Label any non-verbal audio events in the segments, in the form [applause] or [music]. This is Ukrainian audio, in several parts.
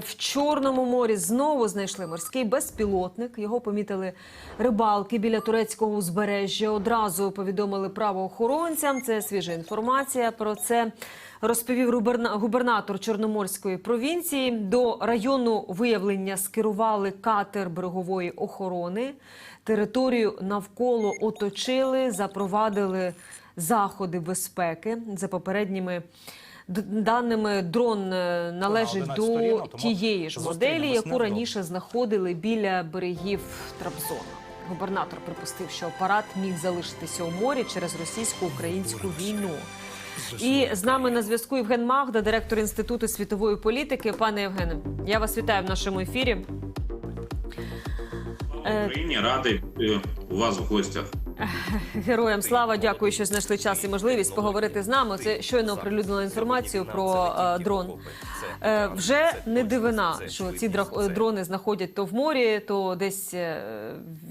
В Чорному морі знову знайшли морський безпілотник. Його помітили рибалки біля турецького узбережжя. Одразу повідомили правоохоронцям. Це свіжа інформація. Про це розповів губернатор Чорноморської провінції. До району виявлення скерували катер берегової охорони. Територію навколо оточили, запровадили заходи безпеки за попередніми. Даними дрон е, належить до сторінок, тієї ж моделі, яку раніше знаходили біля берегів Трабзону. Губернатор припустив, що апарат міг залишитися у морі через російсько-українську війну. І з нами на зв'язку Євген Магда, директор інституту світової політики. Пане Євгене, я вас вітаю в нашому ефірі. Е, Україні радий у вас в гостях. [laughs] Героям слава, дякую, що знайшли час і можливість поговорити з нами. Це щойно оприлюднила інформацію про е, дрон. Е, вже не дивина, що ці дрони знаходять то в морі, то десь е,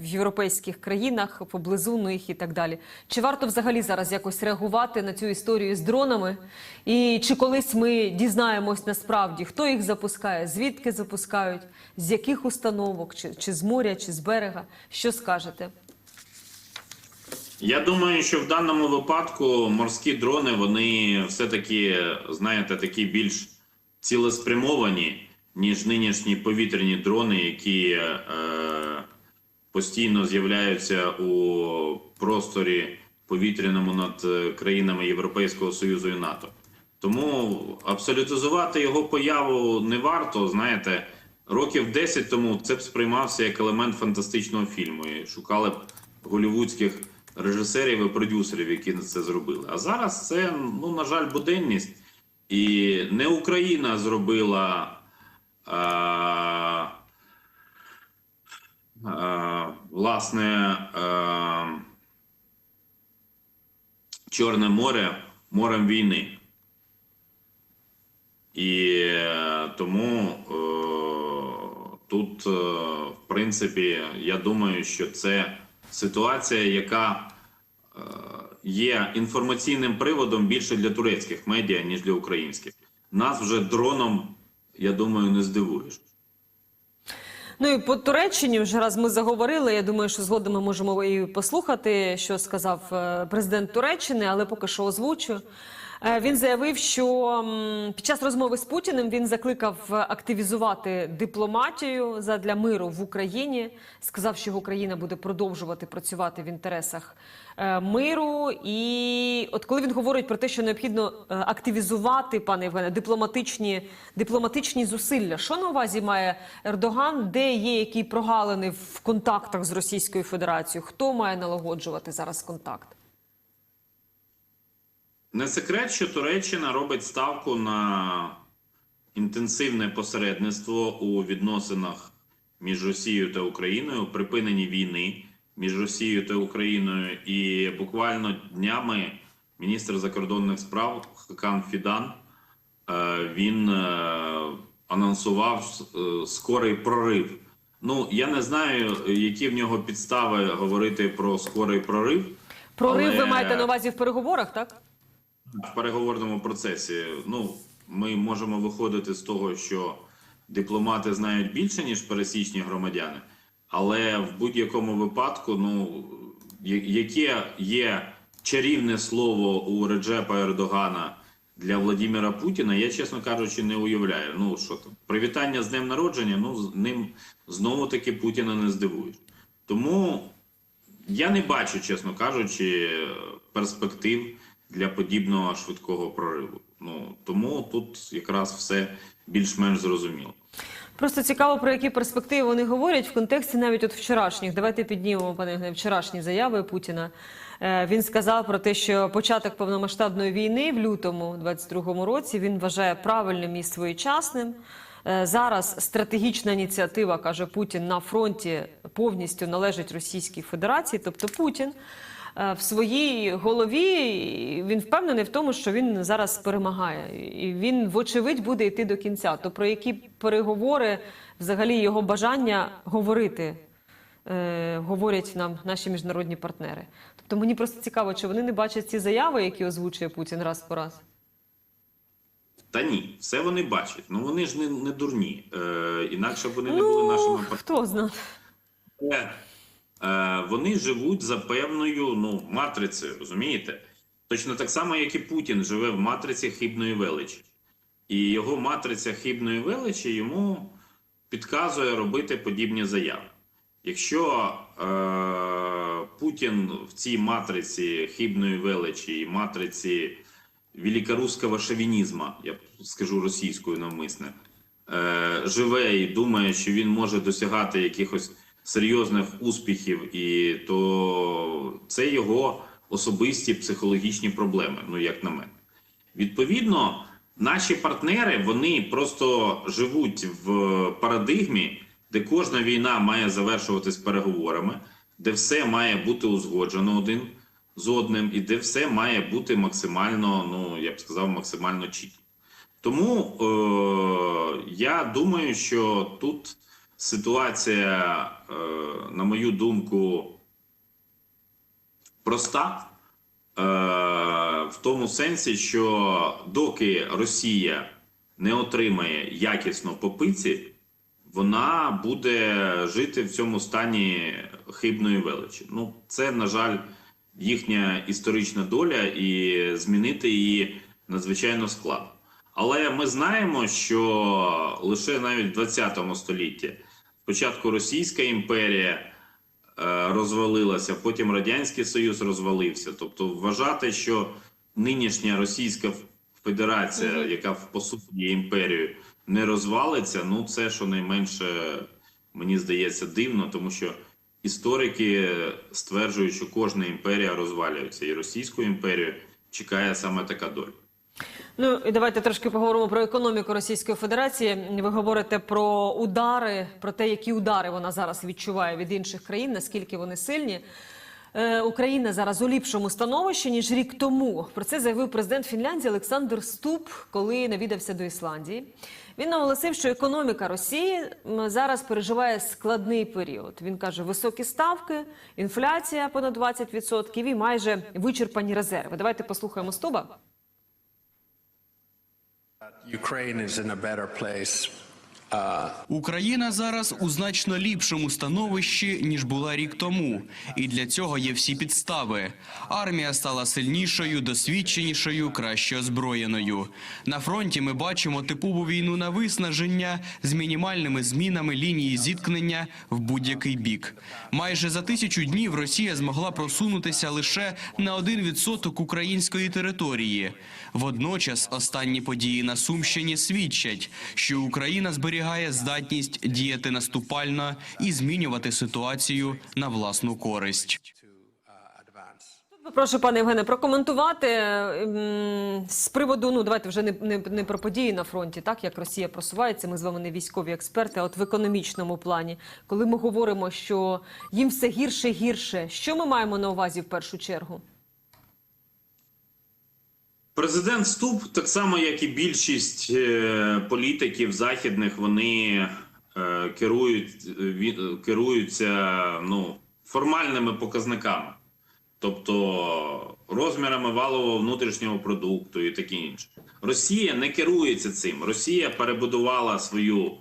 в європейських країнах, поблизу ну їх і так далі. Чи варто взагалі зараз якось реагувати на цю історію з дронами? І чи колись ми дізнаємось насправді, хто їх запускає, звідки запускають, з яких установок, чи, чи з моря, чи з берега? Що скажете? Я думаю, що в даному випадку морські дрони вони все-таки, знаєте, такі більш цілеспрямовані, ніж нинішні повітряні дрони, які е, постійно з'являються у просторі повітряному над е, країнами Європейського Союзу і НАТО. Тому абсолютизувати його появу не варто. Знаєте, років 10 тому це б сприймався як елемент фантастичного фільму. І шукали б голівудських режисерів і продюсерів, які це зробили. А зараз це, ну, на жаль, буденність. І не Україна зробила. А, а, власне, а, Чорне море морем війни. І тому е, тут, е, в принципі, я думаю, що це ситуація, яка є інформаційним приводом більше для турецьких медіа, ніж для українських. Нас вже дроном, я думаю, не здивуєш. Ну і по Туреччині вже раз ми заговорили. Я думаю, що згодом ми можемо і послухати, що сказав е, президент Туреччини, але поки що озвучу. Е, Він заявив, що під час розмови з Путіним він закликав активізувати дипломатію задля миру в Україні. Сказав, що Україна буде продовжувати працювати в інтересах е, миру. І от коли він говорить про те, що необхідно е, активізувати, пане Євгене, дипломатичні, дипломатичні зусилля, що на увазі має Ердоган, де є які прогалини в контактах з Російською Федерацією? Хто має налагоджувати зараз контакт? Не секрет, що Туреччина робить ставку на інтенсивне посередництво у відносинах між Росією та Україною, припиненні війни між Росією та Україною. І буквально днями міністр закордонних справ Хакан Фідан е, він е, анонсував е, скорий прорив. Ну я не знаю, які в нього підстави говорити про скорий прорив. Прорив але- ви маєте на увазі в переговорах, так? В переговорному процесі. Ну, ми можемо виходити з того, що дипломати знають більше, ніж пересічні громадяни, але в будь-якому випадку, ну яке є чарівне слово у Реджепа Ердогана для Владимира Путіна, я, чесно кажучи, не уявляю. Ну що там, привітання з днем народження, ну з ним знову таки Путіна не здивуєш. Тому я не бачу, чесно кажучи, перспектив для подібного швидкого прориву. Ну тому тут якраз все більш-менш зрозуміло. Просто цікаво, про які перспективи вони говорять в контексті навіть от вчорашніх. Давайте піднімемо, пане вчорашні заяви Путіна. Е, Він сказав про те, що початок повномасштабної війни в лютому 22-му році він вважає правильним і своєчасним. Е, Зараз стратегічна ініціатива, каже Путін, на фронті повністю належить Російській Федерації, тобто Путін. Е, В своїй голові він впевнений в тому, що він зараз перемагає, і він, вочевидь, буде йти до кінця. То про які переговори, взагалі, його бажання говорити, е, говорять нам наші міжнародні партнери. Тобто мені просто цікаво, чи вони не бачать ці заяви, які озвучує Путін раз по раз. Та ні, все вони бачать. Ну вони ж не, не дурні. Е, інакше б вони не були Ну, нашими партнерами. хто знає. Е, вони живуть за певною ну, матрицею, розумієте? Точно так само, як і Путін живе в матриці хибної величі. І його матриця хибної величі йому підказує робити подібні заяви. Якщо е, Путін в цій матриці хибної величі і матриці великоруського шовінізму, я скажу російською навмисне, е, живе і думає, що він може досягати якихось серйозних успіхів, і то це його особисті психологічні проблеми, ну як на мене. Відповідно, наші партнери вони просто живуть в парадигмі, де кожна війна має завершуватись переговорами, де все має бути узгоджено один з одним, і де все має бути максимально, ну я б сказав, максимально чітко. Тому е, я думаю, що тут ситуація, е, на мою думку, проста. Е, в тому сенсі, що доки Росія не отримає якісно по пиці, вона буде жити в цьому стані хибної величі. Ну, це, на жаль, їхня історична доля, і змінити її надзвичайно складно. Але ми знаємо, що лише навіть в 20 столітті спочатку Російська імперія е, розвалилася, потім Радянський Союз розвалився. Тобто, вважати, що нинішня Російська Федерація, яка по суті є імперією, не розвалиться, ну це щонайменше мені здається дивно, тому що історики стверджують, що кожна імперія розвалюється, і Російську імперію чекає саме така доля. Ну і давайте трошки поговоримо про економіку Російської Федерації. Ви говорите про удари, про те, які удари вона зараз відчуває від інших країн, наскільки вони сильні. Е, Україна зараз у ліпшому становищі ніж рік тому. Про це заявив президент Фінляндії Олександр Ступ, коли навідався до Ісландії. Він наголосив, що економіка Росії зараз переживає складний період. Він каже, високі ставки, інфляція понад 20% і майже вичерпані резерви. Давайте послухаємо Стуба. Ukraine is in a better place. Україна зараз у значно ліпшому становищі ніж була рік тому, і для цього є всі підстави. Армія стала сильнішою, досвідченішою, краще озброєною. На фронті ми бачимо типову війну на виснаження з мінімальними змінами лінії зіткнення в будь-який бік. Майже за тисячу днів Росія змогла просунутися лише на 1% української території. Водночас останні події на Сумщині свідчать, що Україна зберігає здатність діяти наступально і змінювати ситуацію на власну користь. Прошу, пане Євгене, прокоментувати з приводу. Ну давайте вже не, не, не про події на фронті, так як Росія просувається. Ми з вами не військові експерти. А от в економічному плані, коли ми говоримо, що їм все гірше гірше, що ми маємо на увазі в першу чергу? Президент Ступ, так само як і більшість е, політиків західних, вони е, керують, керуються ну, формальними показниками, тобто розмірами валового внутрішнього продукту і таке інше. Росія не керується цим. Росія перебудувала свою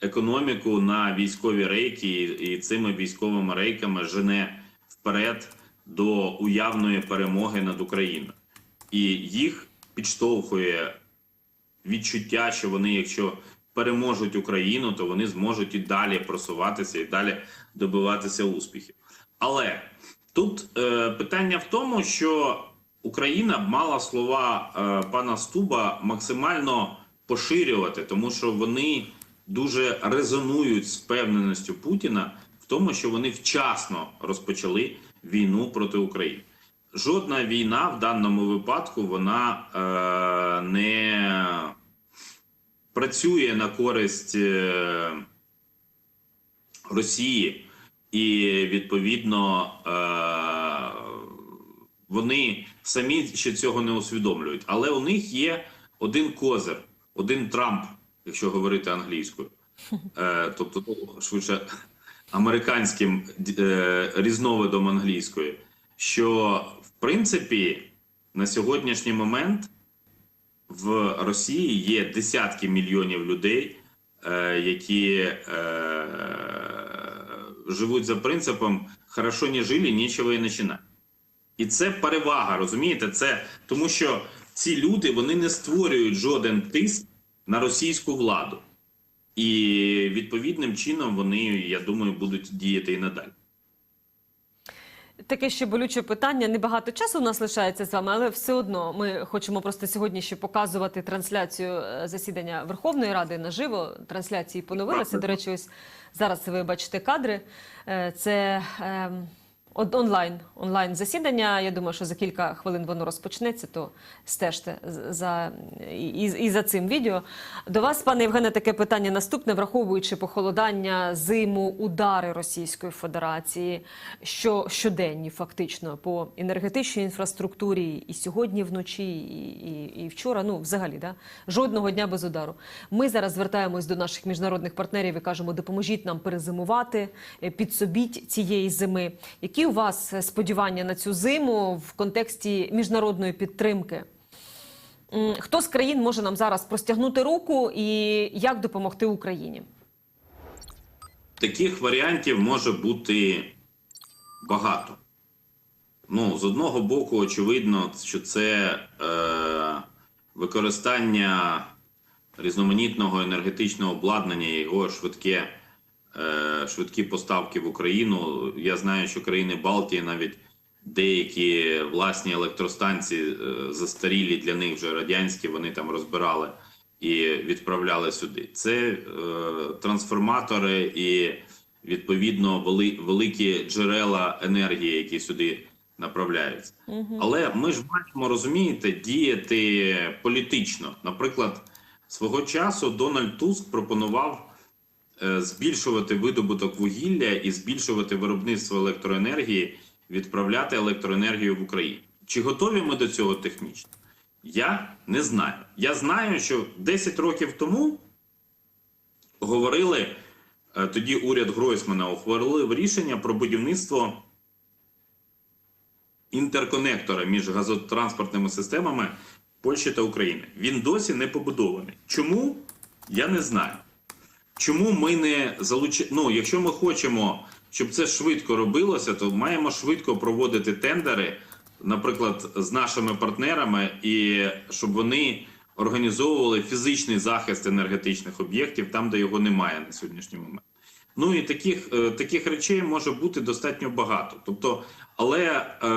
економіку на військові рейки, і цими військовими рейками жене вперед до уявної перемоги над Україною і їх підштовхує відчуття, що вони, якщо переможуть Україну, то вони зможуть і далі просуватися, і далі добиватися успіхів. Але тут е, питання в тому, що Україна б мала слова е, пана Стуба максимально поширювати, тому що вони дуже резонують з впевненістю Путіна в тому, що вони вчасно розпочали війну проти України жодна війна в даному випадку вона е, не працює на користь е, Росії, і відповідно е, вони самі ще цього не усвідомлюють. Але у них є один козир, один Трамп, якщо говорити англійською, е, тобто ну, швидше американським е, різновидом англійської, що принципі на сьогоднішній момент в Росії є десятки мільйонів людей, е, які е, живуть за принципом хорошо не жили, нічого і починати. І це перевага, розумієте? Це тому, що ці люди вони не створюють жоден тиск на російську владу. І відповідним чином вони, я думаю, будуть діяти і надалі. Таке ще болюче питання. Небагато часу у нас лишається з вами, але все одно ми хочемо просто сьогодні ще показувати трансляцію е, засідання Верховної Ради наживо. Трансляції поновилися. До речі, ось зараз ви бачите кадри. Е, Це от- онлайн, онлайн засідання. Я думаю, що за кілька хвилин воно розпочнеться, то стежте за і, і за цим відео. До вас, пане Євгене, таке питання наступне, враховуючи похолодання, зиму, удари Російської Федерації, що щоденні фактично по енергетичній інфраструктурі, і сьогодні вночі, і, і, і вчора. Ну, взагалі, да? жодного дня без удару. Ми зараз звертаємось до наших міжнародних партнерів і кажемо, допоможіть нам перезимувати, е, підсобіть цієї зими. Які у вас е, сподівання на цю зиму в контексті міжнародної підтримки? Хто з країн може нам зараз простягнути руку і як допомогти Україні? Таких варіантів може бути багато. Ну, з одного боку, очевидно, що це е, використання різноманітного енергетичного обладнання, його швидке, швидкі поставки в Україну. Я знаю, що країни Балтії навіть деякі власні електростанції е, застарілі для них вже радянські, вони там розбирали і відправляли сюди. Це е, трансформатори і відповідно вели, великі джерела енергії, які сюди направляються. Але ми ж маємо розумієте діяти політично. Наприклад, свого часу Дональд Туск пропонував е, збільшувати видобуток вугілля і збільшувати виробництво електроенергії, відправляти електроенергію в Україну. Чи готові ми до цього технічно? Я не знаю. Я знаю, що 10 років тому говорили е, тоді уряд Гройсмана ухвалив рішення про будівництво інтерконектора між газотранспортними системами Польщі та України. Він досі не побудований. Чому? Я не знаю. Чому ми не залучаємо? Ну, якщо ми хочемо, щоб це швидко робилося, то маємо швидко проводити тендери, наприклад, з нашими партнерами, і щоб вони організовували фізичний захист енергетичних об'єктів там, де його немає на сьогоднішній момент. Ну і таких, е, таких речей може бути достатньо багато. Тобто, але е,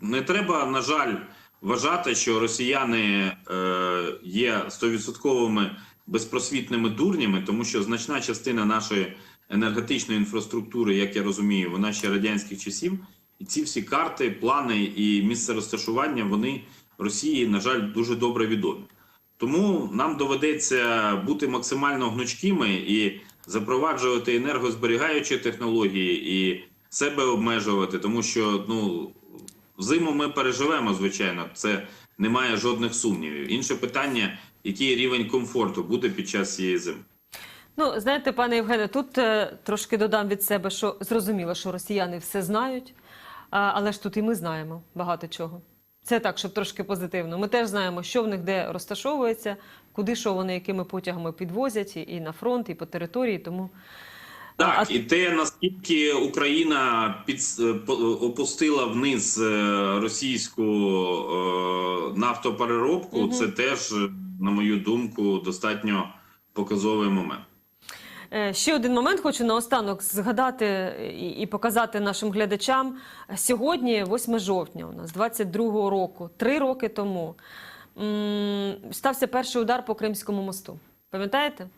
не треба, на жаль, вважати, що росіяни е, є стовідсотковими безпросвітними дурнями, тому що значна частина нашої енергетичної інфраструктури, як я розумію, вона ще радянських часів, і ці всі карти, плани і місце розташування вони Росії, на жаль, дуже добре відомі. Тому нам доведеться бути максимально гнучкими і запроваджувати енергозберігаючі технології і себе обмежувати, тому що ну зиму ми переживемо, звичайно, це немає жодних сумнівів. Інше питання, який рівень комфорту буде під час цієї зими. Ну, знаєте, пане Євгене, тут е, трошки додам від себе, що зрозуміло, що росіяни все знають, а, але ж тут і ми знаємо багато чого. Це так, щоб трошки позитивно. Ми теж знаємо, що в них де розташовується, куди що вони якими потягами підвозять і, і на фронт, і по території. Тому Так, А- і те, наскільки Україна під, опустила вниз е, російську е, нафтопереробку, це теж, на мою думку, достатньо показовий момент. Е, Ще один момент хочу наостанок згадати і, показати нашим глядачам. Сьогодні, 8 жовтня, у нас 22-го року, три роки тому, стався перший удар по Кримському мосту. Пам'ятаєте?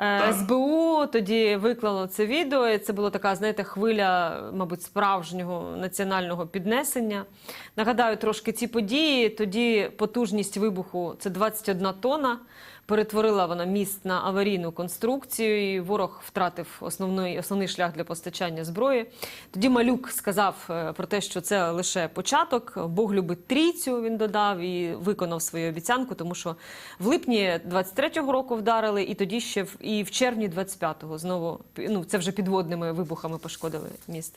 Е, Так. СБУ тоді виклало це відео. і Це була така, знаєте, хвиля, мабуть, справжнього національного піднесення. Нагадаю трошки ці події. Тоді потужність вибуху це 21 тонна. Перетворила вона міст на аварійну конструкцію. і Ворог втратив основний, основний шлях для постачання зброї. Тоді Малюк сказав е, про те, що це лише початок. Бог любить трійцю. Він додав і виконав свою обіцянку, тому що в липні 23-го року вдарили, і тоді ще в і в червні 25-го знову ну це вже підводними вибухами пошкодили міст.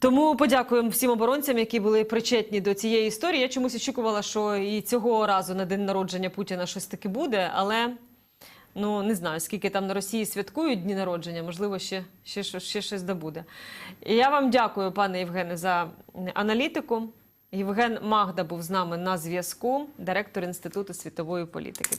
Тому подякуємо всім оборонцям, які були причетні до цієї історії. Я чомусь очікувала, що і цього разу на день народження Путіна щось таки буде, але ну не знаю, скільки там на Росії святкують дні народження, можливо, ще, ще, ще, ще щось добуде. І я вам дякую, пане Євгене, за аналітику. Євген Магда був з нами на зв'язку, директор Інституту світової політики.